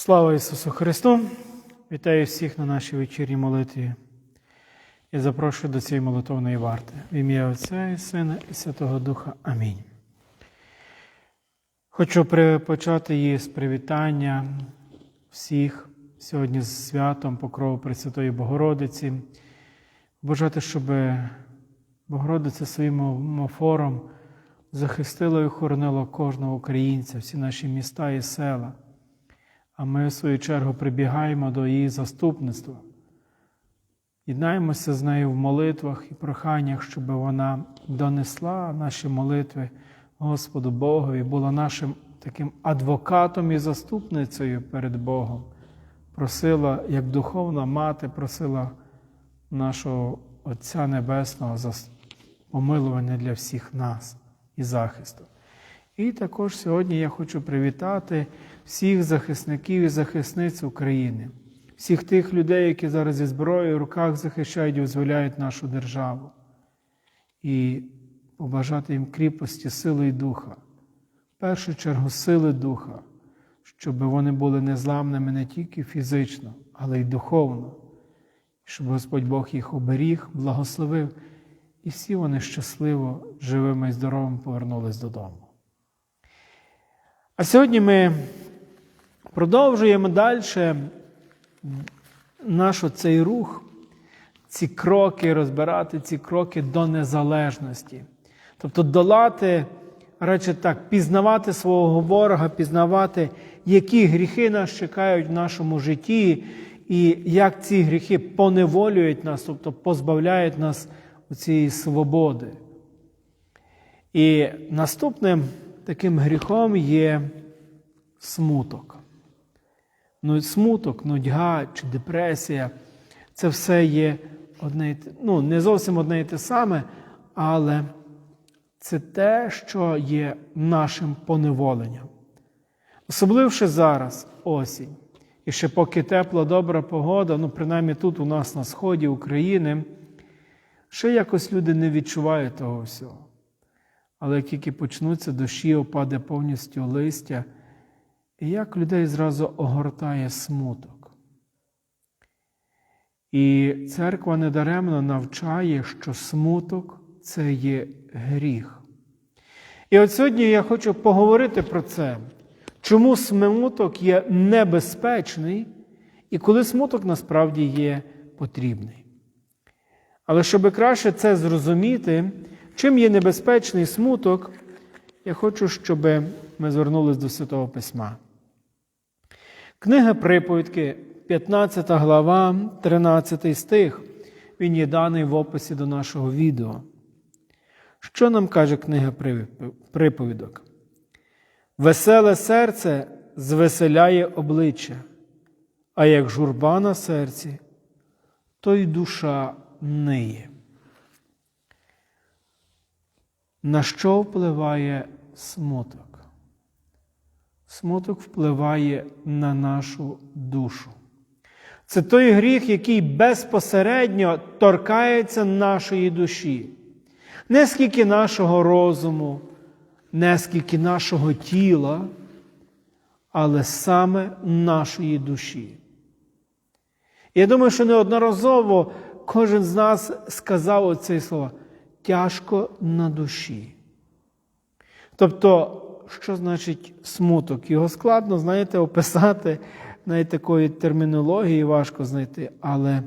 Слава Ісусу Христу! Вітаю всіх на нашій вечірній молитві і запрошую до цієї молитовної варти. В ім'я Отця і Сина і Святого Духа. Амінь. Хочу почати її з привітання всіх сьогодні з святом Покрову Пресвятої Богородиці. Бажати, щоб Богородиця своїм омофором захистила і охоронила кожного українця, всі наші міста і села. А ми, в свою чергу, прибігаємо до її заступництва. Єднаємося з нею в молитвах і проханнях, щоб вона донесла наші молитви Господу Богу і була нашим таким адвокатом і заступницею перед Богом. Просила, як духовна мати, просила нашого Отця Небесного за помилування для всіх нас і захисту. І також сьогодні я хочу привітати всіх захисників і захисниць України, всіх тих людей, які зараз зі зброєю в руках захищають і визволяють нашу державу, і побажати їм кріпості, сили і духа, в першу чергу сили духа, щоб вони були незламними не тільки фізично, але й духовно, щоб Господь Бог їх оберіг, благословив, і всі вони щасливо, живими і здоровими повернулись додому. А сьогодні ми продовжуємо далі наш цей рух, ці кроки розбирати, ці кроки до незалежності. Тобто долати, радше так, пізнавати свого ворога, пізнавати, які гріхи нас чекають в нашому житті, і як ці гріхи поневолюють нас, тобто позбавляють нас цієї свободи. І наступним таким гріхом є смуток. Ну, смуток, нудьга чи депресія це все є одне, ну, не зовсім одне і те саме, але це те, що є нашим поневоленням. Особливо зараз, осінь. І ще поки тепла, добра погода, ну принаймні тут у нас на сході України, ще якось люди не відчувають того всього. Але як тільки почнуться дощі, опаде повністю листя, і як людей зразу огортає смуток. І церква недаремно навчає, що смуток це є гріх. І от сьогодні я хочу поговорити про це, чому смуток є небезпечний і коли смуток насправді є потрібний. Але щоб краще це зрозуміти, чим є небезпечний смуток, я хочу, щоб ми звернулися до Святого Письма. Книга Приповідки, 15 глава, 13 стих. Він є даний в описі до нашого відео. Що нам каже книга приповідок? Веселе серце звеселяє обличчя, а як журба на серці, то й душа ниє. На що впливає смуток? Смуток впливає на нашу душу. Це той гріх, який безпосередньо торкається нашої душі. Не скільки нашого розуму, не скільки нашого тіла, але саме нашої душі. Я думаю, що неодноразово кожен з нас сказав оці слова тяжко на душі. Тобто, що значить смуток? Його складно, знаєте, описати, навіть такої термінології важко знайти, але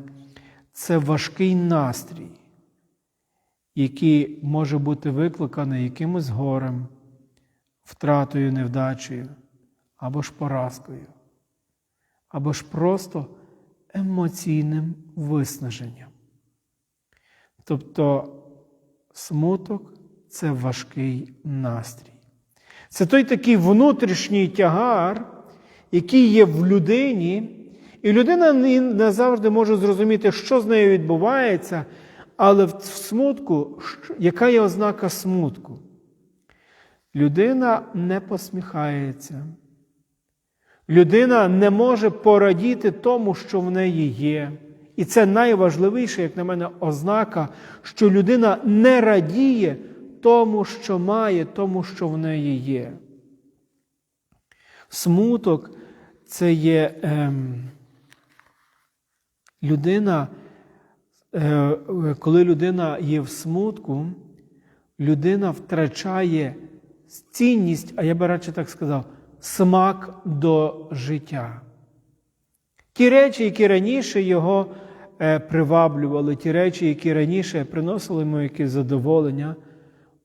це важкий настрій, який може бути викликаний якимось горем, втратою, невдачею, або ж поразкою, або ж просто емоційним виснаженням. Тобто смуток це важкий настрій. Це той такий внутрішній тягар, який є в людині, і людина не завжди може зрозуміти, що з нею відбувається, але в смутку, яка є ознака смутку? Людина не посміхається. Людина не може порадіти тому, що в неї є. І це найважливіше, як на мене, ознака, що людина не радіє тому, що має, тому, що в неї є. Смуток це є ем, людина, е, коли людина є в смутку, людина втрачає цінність, а я би радше так сказав, смак до життя. Ті речі, які раніше його е, приваблювали, ті речі, які раніше приносили йому якесь задоволення,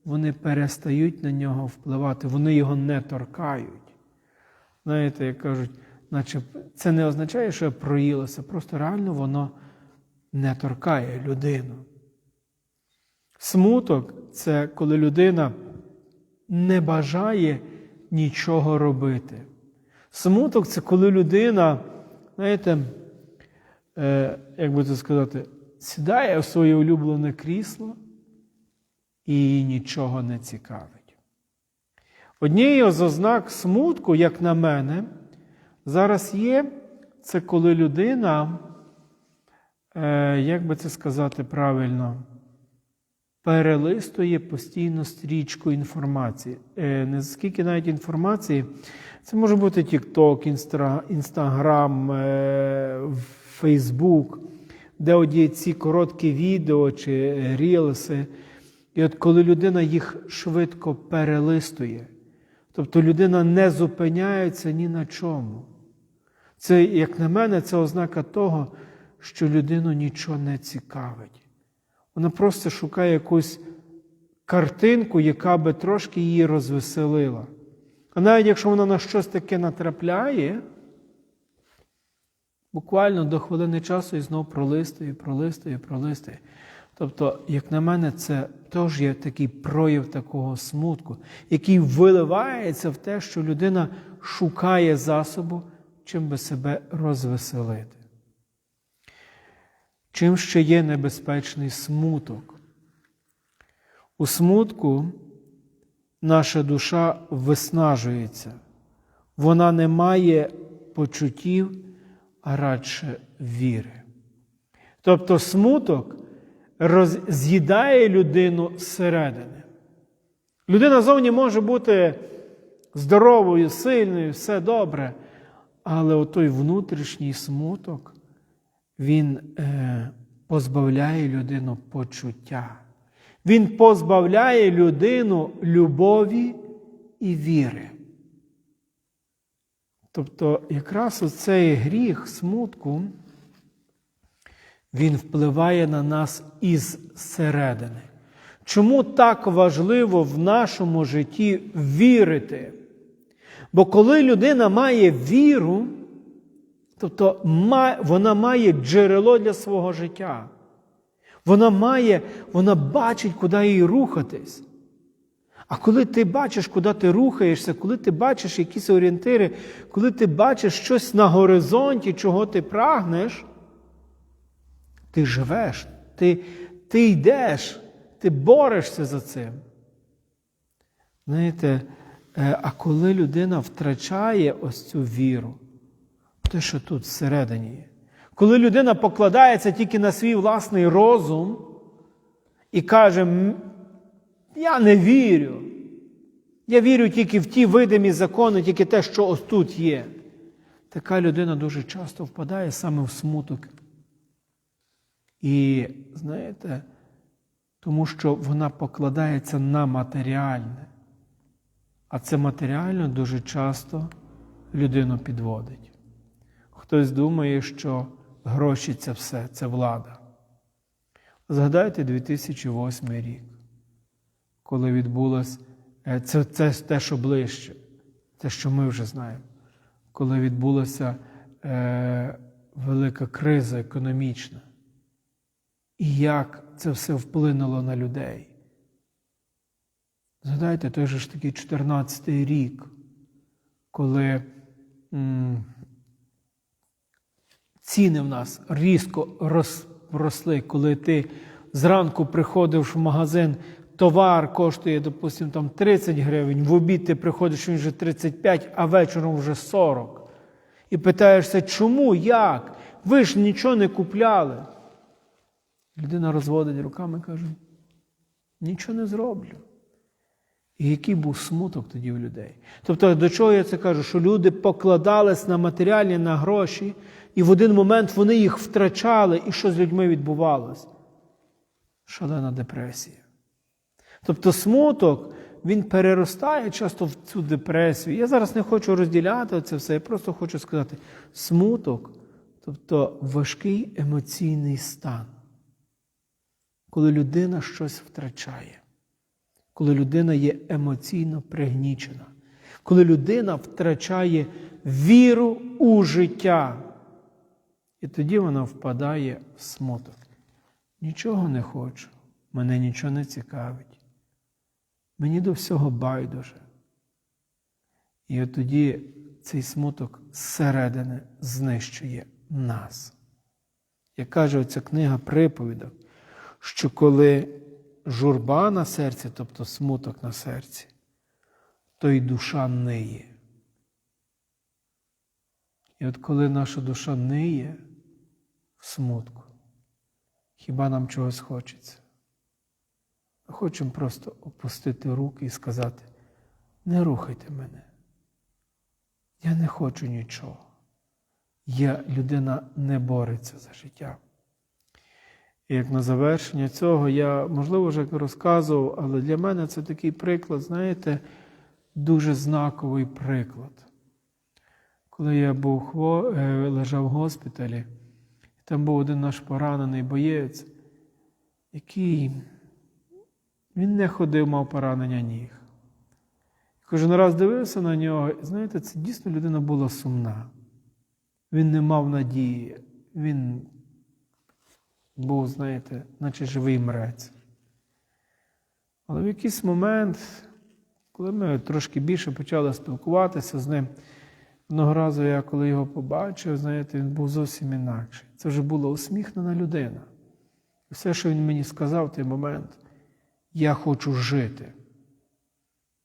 вони перестають на нього впливати, вони його не торкають. Знаєте, як кажуть, наче це не означає, що проїлося, просто реально воно не торкає людину. Смуток це коли людина не бажає нічого робити. Смуток це коли людина, знаєте, е, як би це сказати, сідає в своє улюблене крісло і нічого не цікавить. Однією з ознак смутку, як на мене, зараз є, це коли людина, е, як би це сказати правильно, перелистує постійно стрічку інформації. Е, Не скільки навіть інформації, це може бути TikTok, Instagram, Facebook, де оді ці короткі відео чи рілси. І от коли людина їх швидко перелистує, тобто людина не зупиняється ні на чому. Це, як на мене, це ознака того, що людину нічого не цікавить. Вона просто шукає якусь картинку, яка би трошки її розвеселила. А навіть якщо вона на щось таке натрапляє, буквально до хвилини часу і знов пролистує, пролистує, пролистує. Тобто, як на мене, це теж є такий прояв такого смутку, який виливається в те, що людина шукає засобу, чим би себе розвеселити. Чим ще є небезпечний смуток? У смутку наша душа виснажується, вона не має почуттів, а радше віри. Тобто смуток роз... з'їдає людину зсередини. Людина зовні може бути здоровою, сильною, все добре, але отой внутрішній смуток, він е, позбавляє людину почуття. Він позбавляє людину любові і віри. Тобто, якраз оцей гріх смутку, він впливає на нас із середини. Чому так важливо в нашому житті вірити? Бо коли людина має віру, тобто вона має джерело для свого життя. Вона має, вона бачить, куди їй рухатись. А коли ти бачиш, куди ти рухаєшся, коли ти бачиш якісь орієнтири, коли ти бачиш щось на горизонті, чого ти прагнеш, ти живеш, ти, ти йдеш, ти борешся за цим. Знаєте, е, а коли людина втрачає ось цю віру, те, що тут всередині є, коли людина покладається тільки на свій власний розум і каже, я не вірю, я вірю тільки в ті видимі закони, тільки те, що ось тут є. Така людина дуже часто впадає саме в смуток. І знаєте, тому що вона покладається на матеріальне. А це матеріально дуже часто людину підводить. Хтось думає, що гроші це все, це влада. Згадайте 2008 рік, коли відбулось е, це, це те, що ближче, те, що ми вже знаємо, коли відбулася е, велика криза економічна. І як це все вплинуло на людей. Згадайте той же ж такий 14-й рік, коли м, ціни в нас різко росли, коли ти зранку приходиш в магазин, товар коштує, допустимо, там 30 гривень, в обід ти приходиш він вже 35, а вечором вже 40. І питаєшся, чому, як? Ви ж нічого не купляли. Людина розводить руками і каже, нічого не зроблю. І який був смуток тоді в людей. Тобто, до чого я це кажу? Що люди покладались на матеріальні, на гроші, і в один момент вони їх втрачали, і що з людьми відбувалось? Шалена депресія. Тобто смуток, він переростає часто в цю депресію. Я зараз не хочу розділяти це все, я просто хочу сказати: смуток, тобто важкий емоційний стан, коли людина щось втрачає, коли людина є емоційно пригнічена, коли людина втрачає віру у життя. І тоді вона впадає в смуток. Нічого не хочу, мене нічого не цікавить. Мені до всього байдуже. І от тоді цей смуток зсередини знищує нас. Як каже оця книга приповідок, що коли журба на серці, тобто смуток на серці, то й душа ниє. І от коли наша душа ниє в смутку, хіба нам чогось хочеться? Хочемо просто опустити руки і сказати, не рухайте мене. Я не хочу нічого. Я людина не бореться за життя. І як на завершення цього, я, можливо, вже розказував, але для мене це такий приклад, знаєте, дуже знаковий приклад. Коли я був хво, е, лежав в госпіталі, там був один наш поранений боєць, який він не ходив, мав поранення ніг. Кожен раз дивився на нього, і знаєте, це дійсно людина була сумна. Він не мав надії, він був, знаєте, наче живий мрець. Але в якийсь момент, коли ми трошки більше почали спілкуватися з ним, одного разу я, коли його побачив, знаєте, він був зовсім інакший. Це вже була усміхнена людина. Все, що він мені сказав в той момент, я хочу жити.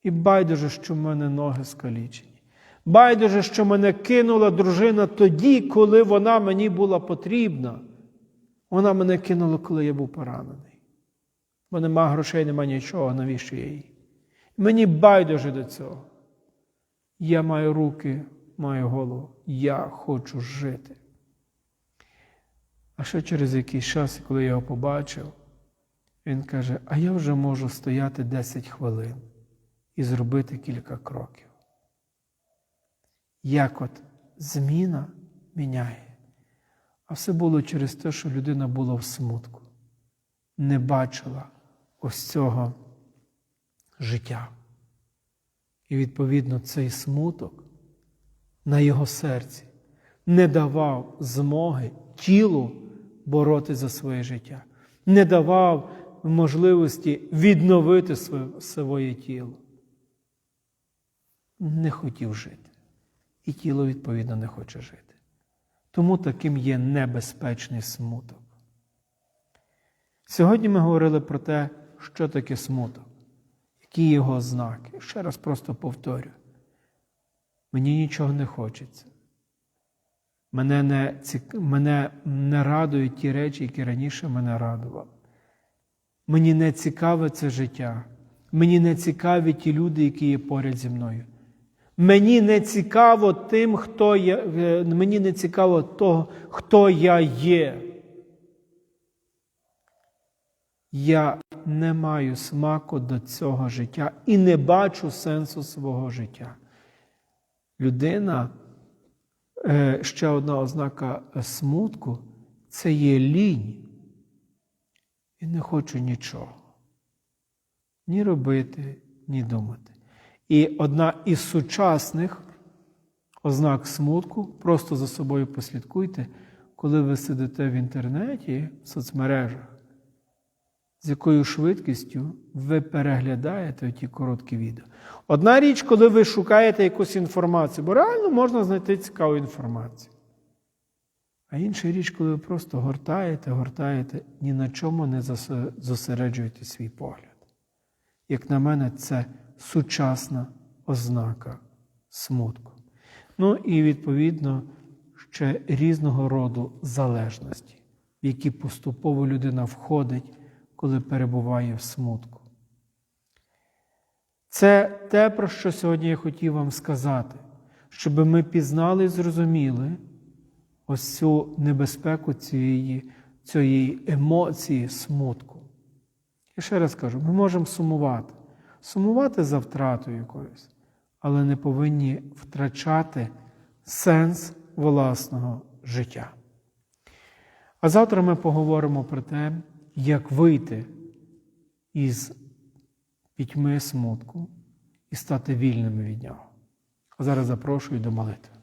І байдуже, що в мене ноги скалічені. Байдуже, що мене кинула дружина тоді, коли вона мені була потрібна. Вона мене кинула, коли я був поранений. Бо нема грошей, нема нічого, навіщо я їй? Мені байдуже до цього. Я маю руки, маю голову. Я хочу жити. А ще через якийсь час, коли я його побачив, він каже: А я вже можу стояти 10 хвилин і зробити кілька кроків. Як от зміна міняє. А все було через те, що людина була в смутку, не бачила ось цього життя. І, відповідно, цей смуток на його серці не давав змоги тілу бороти за своє життя, не давав можливості відновити своє, тіло. Не хотів жити. І тіло, відповідно, не хоче жити. Тому таким є небезпечний смуток. Сьогодні ми говорили про те, що таке смуток, які його ознаки. Ще раз просто повторю. Мені нічого не хочеться. Мене не, цік... мене не радують ті речі, які раніше мене радували. Мені не цікаве це життя. Мені не цікаві ті люди, які є поряд зі мною. Мені не цікаво тим, хто я, е, мені не цікаво того, хто я є. Я не маю смаку до цього життя і не бачу сенсу свого життя. Людина, е, ще одна ознака смутку це є лінь. І не хочу нічого. Ні робити, ні думати. І одна із сучасних ознак смутку, просто за собою послідкуйте, коли ви сидите в інтернеті, в соцмережах, з якою швидкістю ви переглядаєте ті короткі відео. Одна річ, коли ви шукаєте якусь інформацію, бо реально можна знайти цікаву інформацію. А інша річ, коли ви просто гортаєте, гортаєте, ні на чому не зосереджуєте свій погляд. Як на мене, це сучасна ознака смутку. Ну і відповідно ще різного роду залежності, в які поступово людина входить, коли перебуває в смутку. Це те, про що сьогодні я хотів вам сказати, щоб ми пізнали і зрозуміли ось цю небезпеку цієї, цієї емоції смутку. І ще раз кажу: ми можемо сумувати, сумувати за втратою якоюсь, але не повинні втрачати сенс власного життя. А завтра ми поговоримо про те, як вийти із пітьми смутку і стати вільними від нього. А зараз запрошую до молитви.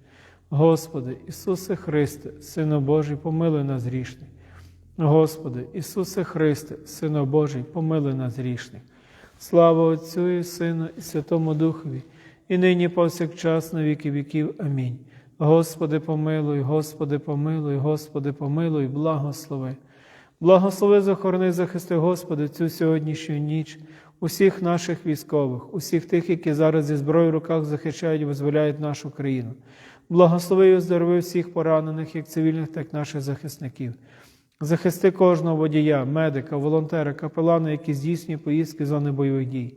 Господи, Ісусе Христе, Сину Божий, помилуй нас грішних. Господи, Ісусе Христе, Сину Божий, помилуй нас грішних. Слава Отцю і Сину, і Святому Духові, і нині повсякчас на віки віків. Амінь. Господи, помилуй, Господи, помилуй, Господи, помилуй, благослови. Благослови, захорони, захисти, Господи, цю сьогоднішню ніч, усіх наших військових, усіх тих, які зараз зі зброєю в руках захищають і визволяють нашу країну. Благослови і оздорови всіх поранених, як цивільних, так і наших захисників. Захисти кожного водія, медика, волонтера, капелана, які здійснює поїздки зони бойових дій,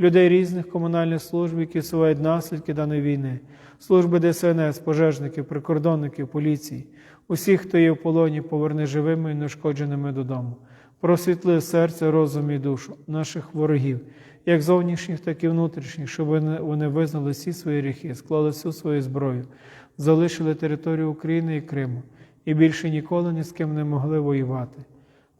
людей різних комунальних служб, які сувають наслідки даної війни, служби ДСНС, пожежників, прикордонників, поліції, усіх, хто є в полоні, поверни живими і нешкодженими додому. Просвітли серце, розум і душу наших ворогів, як зовнішніх, так і внутрішніх, щоб вони, визнали всі свої гріхи, склали всю свою зброю, залишили територію України і Криму і більше ніколи ні з ким не могли воювати.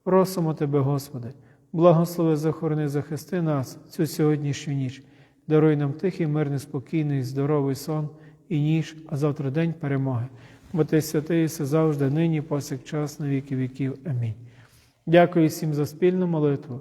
Просимо Тебе, Господи, благослови, захорони, захисти нас цю сьогоднішню ніч, даруй нам тихий, мирний, спокійний, здоровий сон і ніч, а завтра день перемоги. Бо Ти святий і завжди, нині, повсякчас, на віки віків. Амінь. Дякую всім за спільну молитву.